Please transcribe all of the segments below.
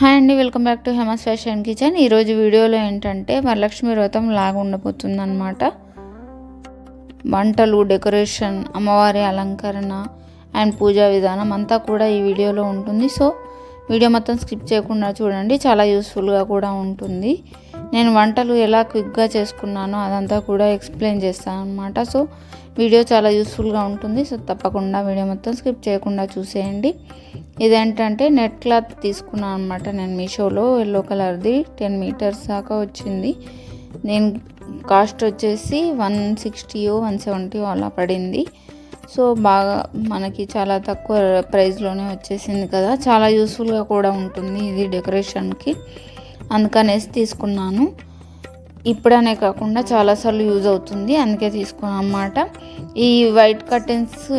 Hi అండి welcome back to Hema's fashion kitchen. ఈరోజు వీడియోలో ఏంటంటే వరలక్ష్మి వ్రతం లాగా ఉండబోతుంది అనమాట వంటలు డెకరేషన్ అమ్మవారి అలంకరణ అండ్ పూజా విధానం అంతా కూడా ఈ వీడియోలో ఉంటుంది. సో వీడియో మొత్తం స్కిప్ చేయకుండా చూడండి చాలా యూస్ఫుల్గా కూడా ఉంటుంది. నేను వంటలు ఎలా క్విక్గా చేసుకున్నానో అదంతా కూడా ఎక్స్ప్లెయిన్ చేస్తాను అనమాట సో వీడియో చాలా యూస్ఫుల్గా ఉంటుంది. సో తప్పకుండా వీడియో మొత్తం స్కిప్ చేయకుండా చూసేయండి. ఇదేంటంటే నెట్ క్లాత్ తీసుకున్నాను అనమాట నేను మీషోలో ఎల్లో కలర్ది టెన్ మీటర్స్ దాకా వచ్చింది. నేను కాస్ట్ వచ్చేసి వన్ సిక్స్టీయో వన్ సెవెంటీ అలా పడింది. సో బాగా మనకి చాలా తక్కువ ప్రైస్లోనే వచ్చేసింది కదా. చాలా యూస్ఫుల్గా కూడా ఉంటుంది ఇది డెకరేషన్కి. అందుకనేసి తీసుకున్నాను. ఇప్పుడనే కాకుండా చాలాసార్లు యూజ్ అవుతుంది అందుకే తీసుకున్నాను అన్నమాట. ఈ వైట్ కర్టెన్స్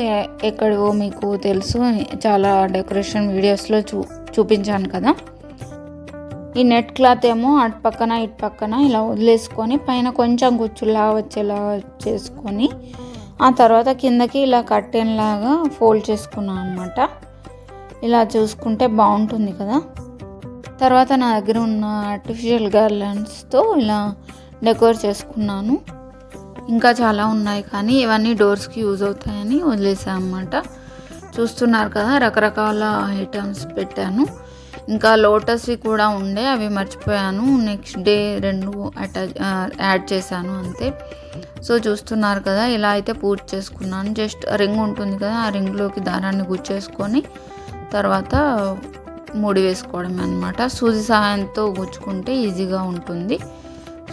ఎక్కడో మీకు తెలుసు చాలా డెకరేషన్ వీడియోస్లో చూ చూపించాను కదా. ఈ నెట్ క్లాత్ ఏమో అటు పక్కన ఇటు పక్కన ఇలా వదిలేసుకొని పైన కొంచెం గుచ్చులా వచ్చేలా చేసుకొని ఆ తర్వాత కిందకి ఇలా కర్టెన్ లాగా ఫోల్డ్ చేసుకున్నాను అనమాట ఇలా చూసుకుంటే బాగుంటుంది కదా. తర్వాత నా దగ్గర ఉన్న ఆర్టిఫిషియల్ గార్లెండ్స్తో ఇలా డెకోర్ చేసుకున్నాను. ఇంకా చాలా ఉన్నాయి కానీ ఇవన్నీ డోర్స్కి యూజ్ అవుతాయని వదిలేసాను చూస్తున్నారు కదా రకరకాల ఐటమ్స్ పెట్టాను. ఇంకా లోటస్వి కూడా ఉండే అవి మర్చిపోయాను. నెక్స్ట్ డే రెండు అటాచ్ యాడ్ చేశాను అంతే. సో చూస్తున్నారు కదా ఇలా అయితే పూర్తి చేసుకున్నాను. జస్ట్ రింగ్ ఉంటుంది కదా ఆ రింగ్లోకి దారాన్ని గుచ్చేసుకొని తర్వాత ముడి వేసుకోవడమే అనమాట సూది సహాయంతో గుచ్చుకుంటే ఈజీగా ఉంటుంది.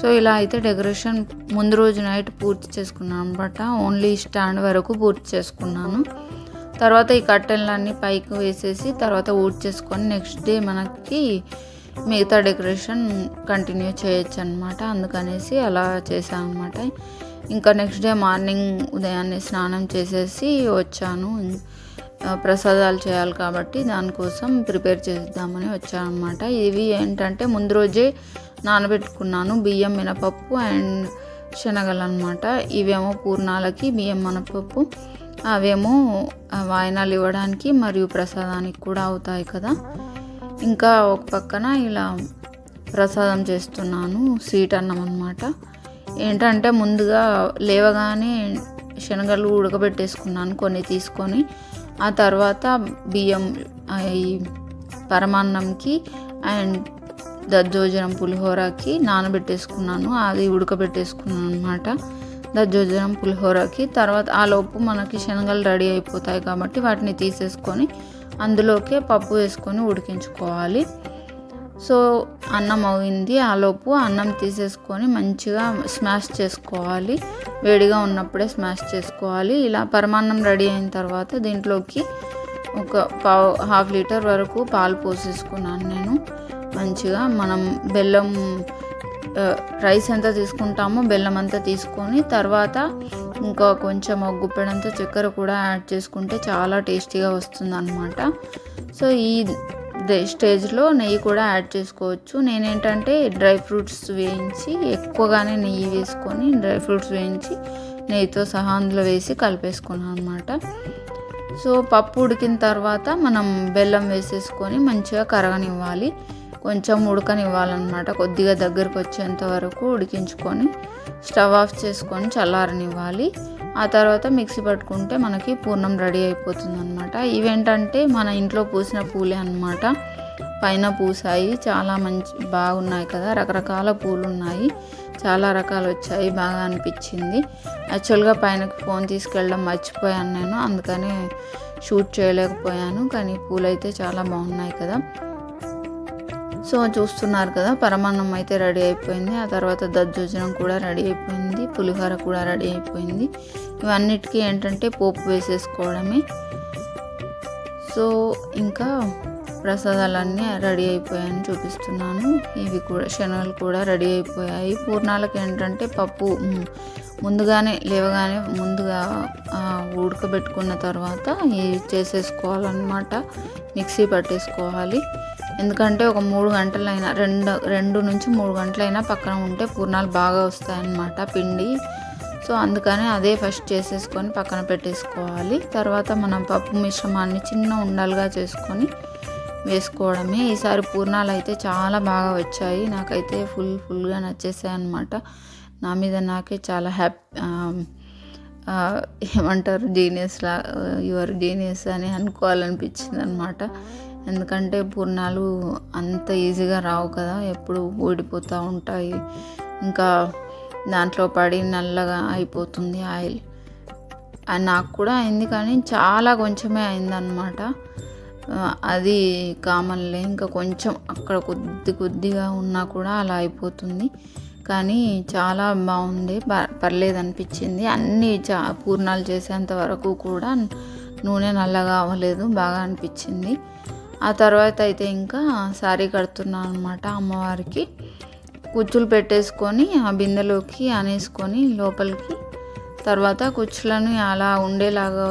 సో ఇలా అయితే డెకరేషన్ ముందు రోజు నైట్ పూర్తి చేసుకున్నాను అనమాట ఓన్లీ స్టాండ్ వరకు పూర్తి చేసుకున్నాను. తర్వాత ఈ కట్టెలన్నీ పైకి వేసేసి తర్వాత ఊడ్ చేసుకొని నెక్స్ట్ డే మనకి మిగతా డెకరేషన్ కంటిన్యూ చేయొచ్చు అనమాట అందుకనేసి అలా చేశాను అనమాట ఇంకా నెక్స్ట్ డే మార్నింగ్ ఉదయాన్నే స్నానం చేసేసి వచ్చాను. ప్రసాదాలు చేయాలి కాబట్టి దానికోసం ప్రిపేర్ చేద్దామని వచ్చానమాట. ఇవి ఏంటంటే ముందు రోజే నానబెట్టుకున్నాను బియ్యం మినపప్పు అండ్ శనగలు అనమాట ఇవేమో పూర్ణాలకి బియ్యం మినపప్పు అవేమో వాయినాలు ఇవ్వడానికి మరియు ప్రసాదానికి కూడా అవుతాయి కదా. ఇంకా ఒక పక్కన ఇలా ప్రసాదం చేస్తున్నాను స్వీట్ అన్నం అనమాట ఏంటంటే ముందుగా లేవగానే శనగలు ఉడకబెట్టేసుకున్నాను కొన్ని తీసుకొని. ఆ తర్వాత బియ్యం ఈ పరమాన్నంకి అండ్ దద్దోజనం పులిహోరకి నానబెట్టేసుకున్నాను. అది ఉడకబెట్టేసుకున్నాను అనమాట దద్దోజనం పులిహోరకి తర్వాత ఆ లోపు మనకి శనగలు రెడీ అయిపోతాయి కాబట్టి వాటిని తీసేసుకొని అందులోకే పప్పు వేసుకొని ఉడికించుకోవాలి. సో అన్నం అయింది ఆలోపు అన్నం తీసేసుకొని మంచిగా స్మాష్ చేసుకోవాలి. వేడిగా ఉన్నప్పుడే స్మాష్ చేసుకోవాలి. ఇలా పరమాన్నం రెడీ అయిన తర్వాత దీంట్లోకి ఒక పావు హాఫ్ లీటర్ వరకు పాలు పోసేసుకున్నాను నేను. మంచిగా మనం బెల్లం రైస్ ఎంత తీసుకుంటామో బెల్లం అంతా తీసుకొని తర్వాత ఇంకా కొంచెం గుప్పెడంతో చక్కెర కూడా యాడ్ చేసుకుంటే చాలా టేస్టీగా వస్తుంది అనమాట సో ఈ స్టేజ్లో నెయ్యి కూడా యాడ్ చేసుకోవచ్చు. నేనేంటంటే డ్రై ఫ్రూట్స్ వేయించి ఎక్కువగానే నెయ్యి వేసుకొని డ్రై ఫ్రూట్స్ వేయించి నెయ్యితో సహా అందులో వేసి కలిపేసుకున్నాను అనమాట సో పప్పు ఉడికిన తర్వాత మనం బెల్లం వేసేసుకొని మంచిగా కరగనివ్వాలి. కొంచెం ఉడకనివ్వాలన్నమాట. కొద్దిగా దగ్గరకు వచ్చేంత వరకు ఉడికించుకొని స్టవ్ ఆఫ్ చేసుకొని చల్లారనివ్వాలి. ఆ తర్వాత మిక్సీ పట్టుకుంటే మనకి పూర్ణం రెడీ అయిపోతుంది అనమాట ఇవేంటంటే మన ఇంట్లో పూసిన పూలే అనమాట పైన పూసాయి చాలా మంచి బాగున్నాయి కదా రకరకాల పూలు ఉన్నాయి చాలా రకాలు వచ్చాయి బాగా అనిపించింది. యాక్చువల్గా పైనకి ఫోన్ తీసుకెళ్ళడం మర్చిపోయాను నేను అందుకని షూట్ చేయలేకపోయాను కానీ పూలు అయితే చాలా బాగున్నాయి కదా. సో చూస్తున్నారు కదా పరమాన్నం అయితే రెడీ అయిపోయింది. ఆ తర్వాత దద్దోజనం కూడా రెడీ అయిపోయింది పులిహోర కూడా రెడీ అయిపోయింది. ఇవన్నిటికీ ఏంటంటే పోపు వేసేసుకోవడమే. సో ఇంకా ప్రసాదాలన్నీ రెడీ అయిపోయాయని చూపిస్తున్నాను. ఇవి కూడా శనగలు కూడా రెడీ అయిపోయాయి. పూర్ణాలకు ఏంటంటే పప్పు ముందుగానే లేవగానే ముందుగా ఉడకబెట్టుకున్న తర్వాత ఇవి చేసేసుకోవాలన్నమాట. మిక్సీ పట్టేసుకోవాలి. ఎందుకంటే ఒక మూడు గంటలైనా రెండు రెండు నుంచి మూడు గంటలైనా పక్కన ఉంటే పూర్ణాలు బాగా వస్తాయన్నమాట. పిండి సో అందుకని అదే ఫస్ట్ చేసేసుకొని పక్కన పెట్టేసుకోవాలి. తర్వాత మనం పప్పు మిశ్రమాన్ని చిన్న ఉండలుగా చేసుకొని వేసుకోవడమే. ఈసారి పూర్ణాలు అయితే చాలా బాగా వచ్చాయి. నాకైతే ఫుల్ ఫుల్గా నచ్చేసాయి అనమాట నా మీద నాకే చాలా హ్యాపీ ఏమంటారు? జీనియస్ లా యువర్ జీనియస్ అని అనుకోవాలనిపించింది అనమాట ఎందుకంటే పూర్ణాలు అంత ఈజీగా రావు కదా. ఎప్పుడు ఊడిపోతూ ఉంటాయి. ఇంకా దాంట్లో పడి నల్లగా అయిపోతుంది ఆయిల్. అది నాకు కూడా అయింది కానీ చాలా కొంచెమే అయిందనమాట అది కామన్లే ఇంకా కొంచెం అక్కడ కొద్ది కొద్దిగా ఉన్నా కూడా అలా అయిపోతుంది. కానీ చాలా బాగుంది పర్లేదు అనిపించింది. అన్నీ చా పూర్ణాలు చేసేంత వరకు కూడా నూనె నల్లగా అవ్వలేదు. బాగా అనిపించింది. ఆ తర్వాత అయితే ఇంకా శారీ కడుతున్నాను అనమాట అమ్మవారికి. కుచ్చులు పెట్టేసుకొని ఆ బిందెలోకి అనేసుకొని లోపలికి. తర్వాత కుచ్చులను అలా ఉండేలాగా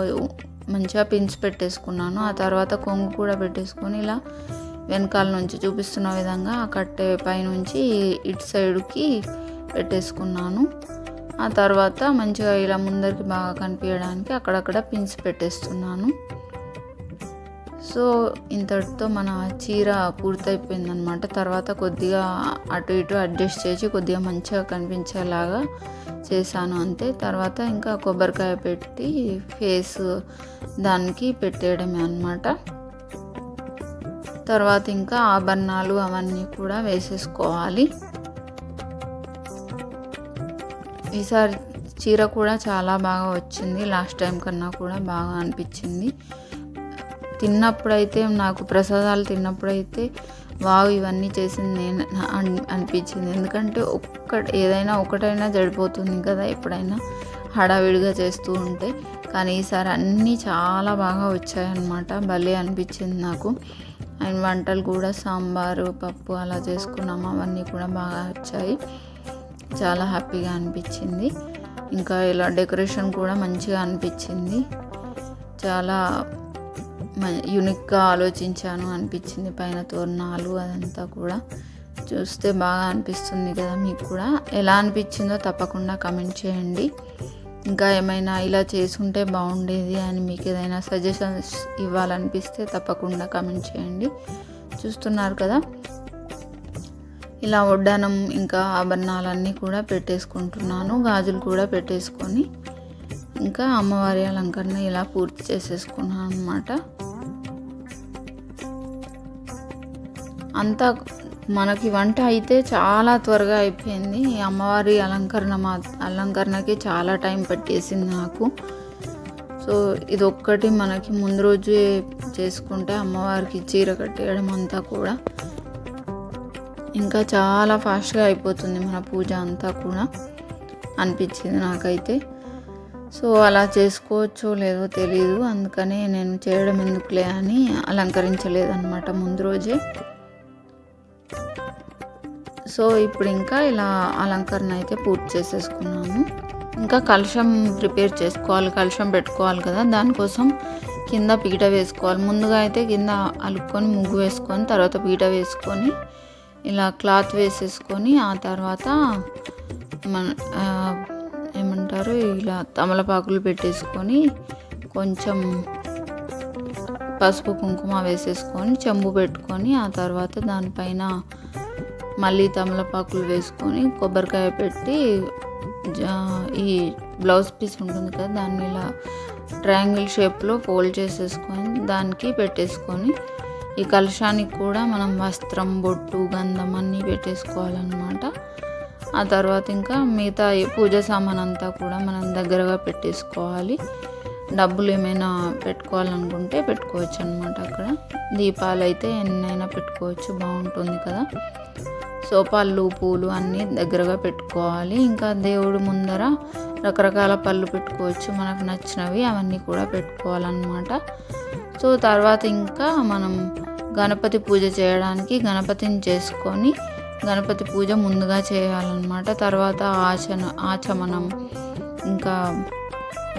మంచిగా పించి పెట్టేసుకున్నాను. ఆ తర్వాత కొంగు కూడా పెట్టేసుకొని ఇలా వెనకాల నుంచి చూపిస్తున్న విధంగా ఆ కట్టె పైనుంచి ఇటు సైడ్కి పెట్టేసుకున్నాను. ఆ తర్వాత మంచిగా ఇలా ముందరికి బాగా కనిపించడానికి అక్కడక్కడ పిన్స్ పెట్టేస్తున్నాను. సో ఇంతటితో మన చీర పూర్తయిపోయిందనమాట తర్వాత కొద్దిగా అటు ఇటు అడ్జస్ట్ చేసి కొద్దిగా మంచిగా కనిపించేలాగా చేశాను అంతే. తర్వాత ఇంకా కొబ్బరికాయ పెట్టి ఫేస్ దానికి పెట్టేయడమే అనమాట తర్వాత ఇంకా ఆభరణాలు అవన్నీ కూడా వేసేసుకోవాలి. ఈసారి చీర కూడా చాలా బాగా వచ్చింది. లాస్ట్ టైం కన్నా కూడా బాగా అనిపించింది. తిన్నప్పుడైతే నాకు ప్రసాదాలు తిన్నప్పుడైతే వావ్ ఇవన్నీ చేసింది నేను అనిపించింది. ఎందుకంటే ఒక్క ఏదైనా ఒకటైనా జడిపోతుంది కదా ఎప్పుడైనా హడావిడిగా చేస్తూ ఉంటే. కానీ ఈసారి అన్నీ చాలా బాగా వచ్చాయన్నమాట. భలే అనిపించింది నాకు. అండ్ వంటలు కూడా సాంబారు పప్పు అలా చేసుకున్నాము అవన్నీ కూడా బాగా వచ్చాయి. చాలా హ్యాపీగా అనిపించింది. ఇంకా ఇలా డెకరేషన్ కూడా మంచిగా అనిపించింది. చాలా యూనిక్గా ఆలోచించాను అనిపించింది పైన తోరణాలు అదంతా కూడా. చూస్తే బాగా అనిపిస్తుంది కదా మీకు కూడా. ఎలా అనిపించిందో తప్పకుండా కమెంట్ చేయండి. ఇంకా ఏమైనా ఇలా చేసుంటే బాగుండేది అని మీకు ఏదైనా సజెషన్స్ ఇవ్వాలనిపిస్తే తప్పకుండా కమెంట్ చేయండి. చూస్తున్నారు కదా? ఇలా వడ్డానం ఇంకా ఆభరణాలన్నీ కూడా పెట్టేసుకుంటున్నాను. గాజులు కూడా పెట్టేసుకొని ఇంకా అమ్మవారి అలంకరణ ఇలా పూర్తి చేసేసుకున్నాను అనమాట అంతా మనకి వంట అయితే చాలా త్వరగా అయిపోయింది. అమ్మవారి అలంకరణ మా అలంకరణకి చాలా టైం పట్టేసింది నాకు. సో ఇది ఒక్కటి మనకి ముందు రోజు చేసుకుంటే అమ్మవారికి చీర కట్టేయడం అంతా కూడా ఇంకా చాలా ఫాస్ట్గా అయిపోతుంది మన పూజ అంతా కూడా అనిపించింది నాకైతే. సో అలా చేసుకోవచ్చో లేదో తెలియదు అందుకనే నేను చేయడం ఎందుకులే అని అలంకరించలేదన్నమాట ముందు రోజే. సో ఇప్పుడు ఇంకా ఇలా అలంకరణ అయితే పూర్తి చేసేసుకున్నాము ఇంకా కలుషం ప్రిపేర్ చేసుకోవాలి కలుషం పెట్టుకోవాలి కదా. దానికోసం కింద పీట వేసుకోవాలి. ముందుగా అయితే కింద అలుక్కొని ముగ్గు వేసుకొని తర్వాత పీట వేసుకొని ఇలా క్లాత్ వేసేసుకొని ఆ తర్వాత మన ఏమంటారు ఇలా తమలపాకులు పెట్టేసుకొని కొంచెం పసుపు కుంకుమ వేసేసుకొని చెంబు పెట్టుకొని ఆ తర్వాత దానిపైన మళ్ళీ తమలపాకులు వేసుకొని కొబ్బరికాయ పెట్టి ఈ బ్లౌజ్ పీస్ ఉంటుంది కదా దాన్ని ఇలా ట్రయాంగిల్ షేప్లో ఫోల్డ్ చేసేసుకొని దానికి పెట్టేసుకొని ఈ కలశానికి కూడా మనం వస్త్రం బొట్టు గంధం అన్నీ పెట్టేసుకోవాలన్నమాట. ఆ తర్వాత ఇంకా మిగతా పూజ సామాన్ అంతా కూడా మనం దగ్గరగా పెట్టేసుకోవాలి. డబ్బులు ఏమైనా పెట్టుకోవాలనుకుంటే పెట్టుకోవచ్చు అనమాట అక్కడ. దీపాలు అయితే ఎన్నైనా పెట్టుకోవచ్చు బాగుంటుంది కదా. సో పళ్ళు పూలు అన్నీ దగ్గరగా పెట్టుకోవాలి. ఇంకా దేవుడు ముందర రకరకాల పళ్ళు పెట్టుకోవచ్చు. మనకు నచ్చినవి అవన్నీ కూడా పెట్టుకోవాలన్నమాట. సో తర్వాత ఇంకా మనం గణపతి పూజ చేయడానికి గణపతిని చేసుకొని గణపతి పూజ ముందుగా చేయాలన్నమాట. తర్వాత ఆచన ఆచమనం ఇంకా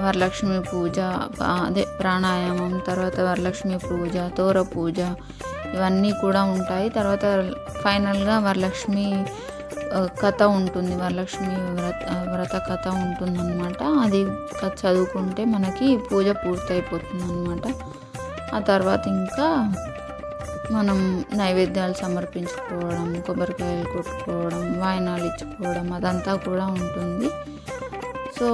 వరలక్ష్మి పూజ అదే ప్రాణాయామం తర్వాత వరలక్ష్మి పూజ తోర పూజ ఇవన్నీ కూడా ఉంటాయి. తర్వాత ఫైనల్గా వరలక్ష్మి కథ ఉంటుంది. వరలక్ష్మి వ్రత వ్రత కథ ఉంటుందన్నమాట. అది చదువుకుంటే మనకి పూజ పూర్తయిపోతుంది అనమాట ఆ తర్వాత ఇంకా మనం నైవేద్యాలు సమర్పించుకోవడం కొబ్బరికాయలు కొట్టుకోవడం వాయినాలు ఇచ్చుకోవడం అదంతా కూడా ఉంటుంది. సో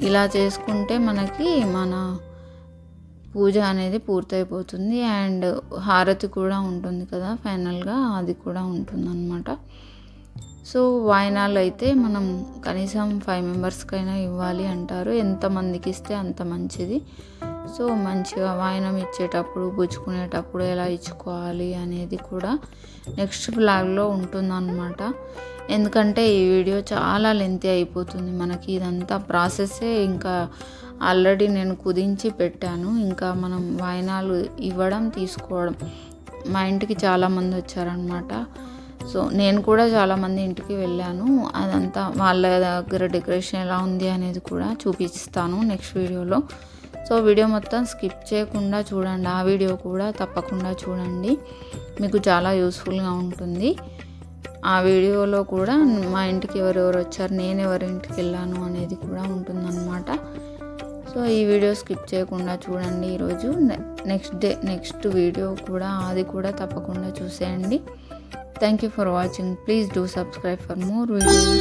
ఇలా చేసుకుంటే మనకి మన పూజ అనేది పూర్తయిపోతుంది అండ్ హారతి కూడా ఉంటుంది కదా ఫైనల్గా అది కూడా ఉంటుందన్నమాట. సో వాయినాలు అయితే మనం కనీసం ఫైవ్ మెంబర్స్కైనా ఇవ్వాలి అంటారు. ఎంతమందికి ఇస్తే అంత మంచిది. సో మంచిగా వాయినం ఇచ్చేటప్పుడు పుచ్చుకునేటప్పుడు ఎలా ఇచ్చుకోవాలి అనేది కూడా నెక్స్ట్ బ్లాగ్లో ఉంటుందన్నమాట. ఎందుకంటే ఈ వీడియో చాలా లెంతీ అయిపోతుంది. మనకి ఇదంతా ప్రాసెస్సే ఇంకా ఆల్రెడీ నేను కుదించి పెట్టాను. ఇంకా మనం వాయినాలు ఇవ్వడం తీసుకోవడం. మా ఇంటికి చాలామంది వచ్చారనమాట సో నేను కూడా చాలామంది ఇంటికి వెళ్ళాను. అదంతా వాళ్ళ దగ్గర డెకరేషన్ ఎలా ఉంది అనేది కూడా చూపిస్తాను నెక్స్ట్ వీడియోలో. సో వీడియో మొత్తం స్కిప్ చేయకుండా చూడండి. ఆ వీడియో కూడా తప్పకుండా చూడండి. మీకు చాలా యూస్ఫుల్గా ఉంటుంది. ఆ వీడియోలో కూడా మా ఇంటికి ఎవరెవరు వచ్చారు నేను ఎవరి ఇంటికి వెళ్ళాను అనేది కూడా ఉంటుందన్నమాట. సో ఈ వీడియో స్కిప్ చేయకుండా చూడండి ఈరోజు నెక్స్ట్ డే నెక్స్ట్ వీడియో కూడా అది కూడా తప్పకుండా చూసేయండి thank you for watching please do subscribe for more videos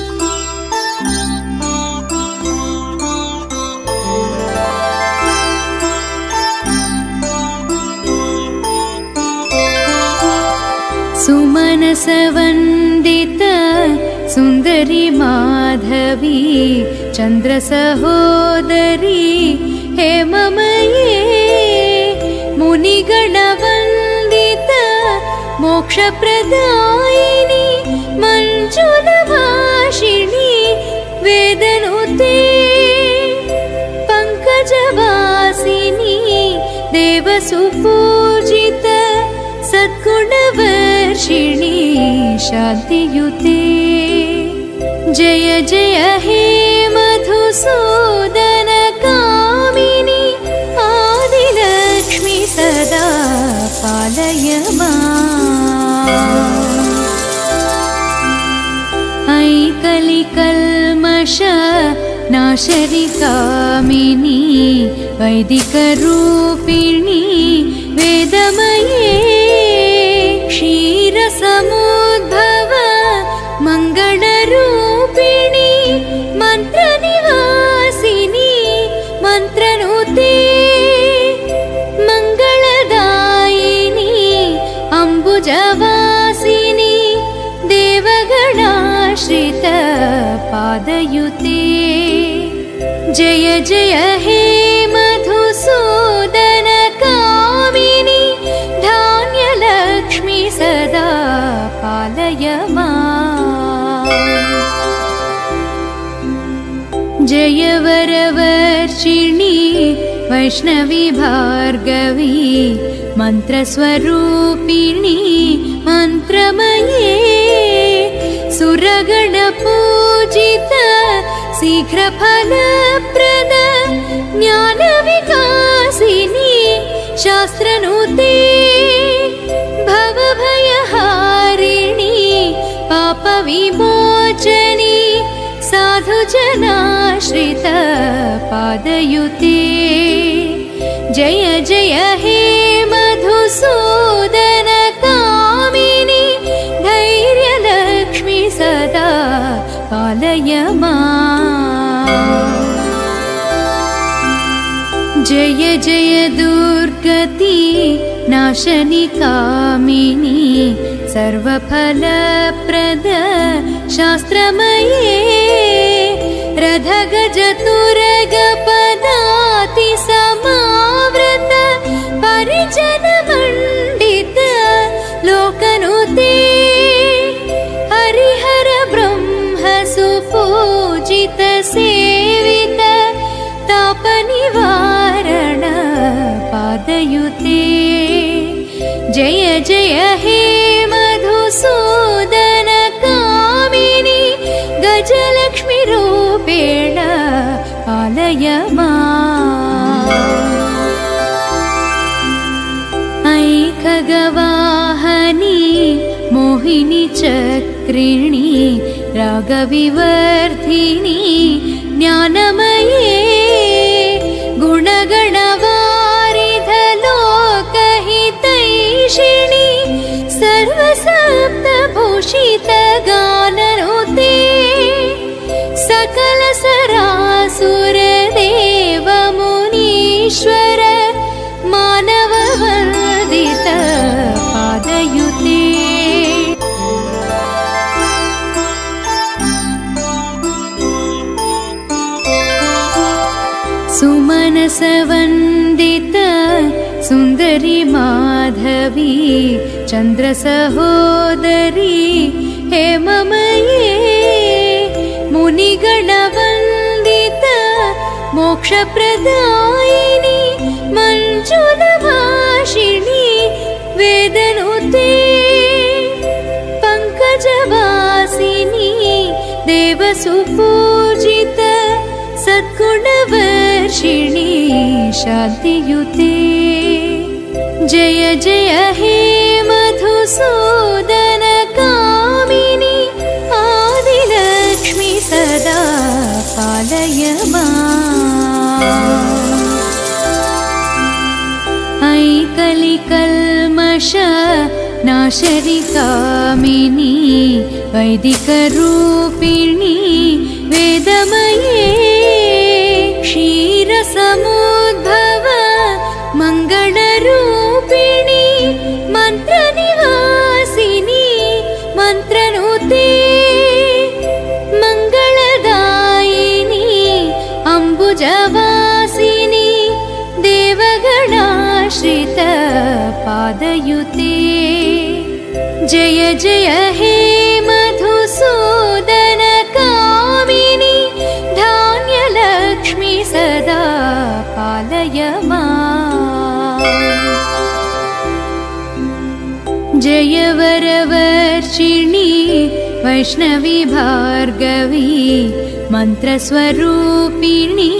सुमनसवन्दित सुन्दरि माधवी चन्द्रसहोदरी हेममये मुनिगणवन्दित मोक्षप्रदायिनि मञ्जुलभाषिणि वेदनुते पङ्कजवासिनी देवसुपूजित सद्गुणवर्षिणि शान्तियुते जय जय हे मधुसूदन कामिनि आदिलक्ष्मि सदा पालय माम्। ऐकलिकल्मष नाशरिकामिनी वैदिकरूपिणी पादयुते जय जय हे मधुसूदन कामिनि धान्यलक्ष्मि सदा पालय माम्। जय वरवर्षिणि वैष्णवी भार्गवी मन्त्रस्वरूपिणी मन्त्रमये सुरगणपूजित शीघ्रफलप्रद ज्ञानविकासिनी शास्त्रनुते भवभयहारिणी पापविमोचनी साधुजनाश्रित पादयुते। जय जय हे मधुसूदन जय जय दुर्गति नाशनि कामिनी सर्वफलप्रद शास्त्रमये रथगजतुरगपदाति रागविवर्धिनी ज्ञानम सुमनसवन्दित सुन्दरि माधवी चन्द्रसहोदरी हेममये मुनिगणवन्दित मोक्षप्रदायिनि मञ्जुलभाषिणि वेदनुते पङ्कजवासिनी देवसुपूजित सद्गुणवर्षिणि शान्तियुते जय जय हे मधुसूदन कामिनि आदिलक्ष्मि सदा पालय ऐकलिकल्मष नाशरि कामिनी वैदिकरूपिणी वेदमये क्षीरसमुद्भव पादयुते। जय जय हे मधुसूदन कामिनि धान्यलक्ष्मि सदा पालय जय वरवर्षिणि वैष्णवी भार्गवी मन्त्रस्वरूपिणी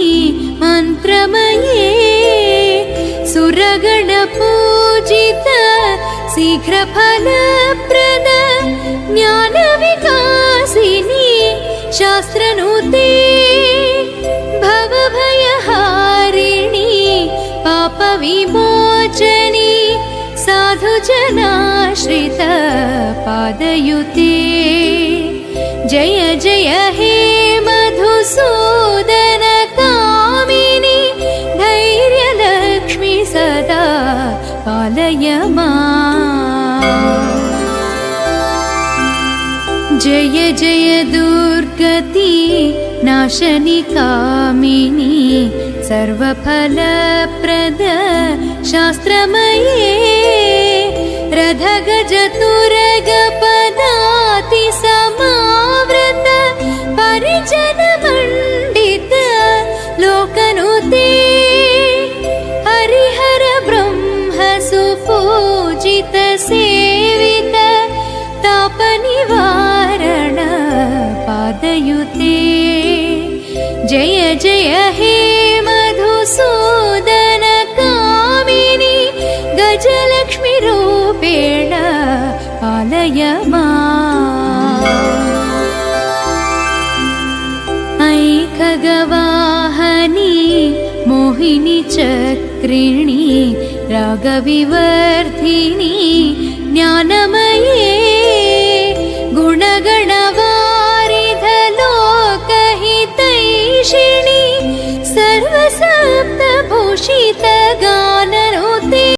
मन्त्रमये सुरगणपूजित शीघ्रफलप्रद ज्ञानविकासिनी शास्त्रनुते भवभयहारिणी पापविमोचनी साधुजनाश्रित पादयुते। जय जय हे मधुसूदन कामिनि धैर्यलक्ष्मि सदा पालय जय जय दुर्गति नाशनि कामिनी सर्वफलप्रद शास्त्रमये रथगजतुरगपदाति जय हे गजलक्ष्मि रूपेण आलय मा गवाहनि मोहिनि चक्रिणि रागविवर्धिनि ज्ञानम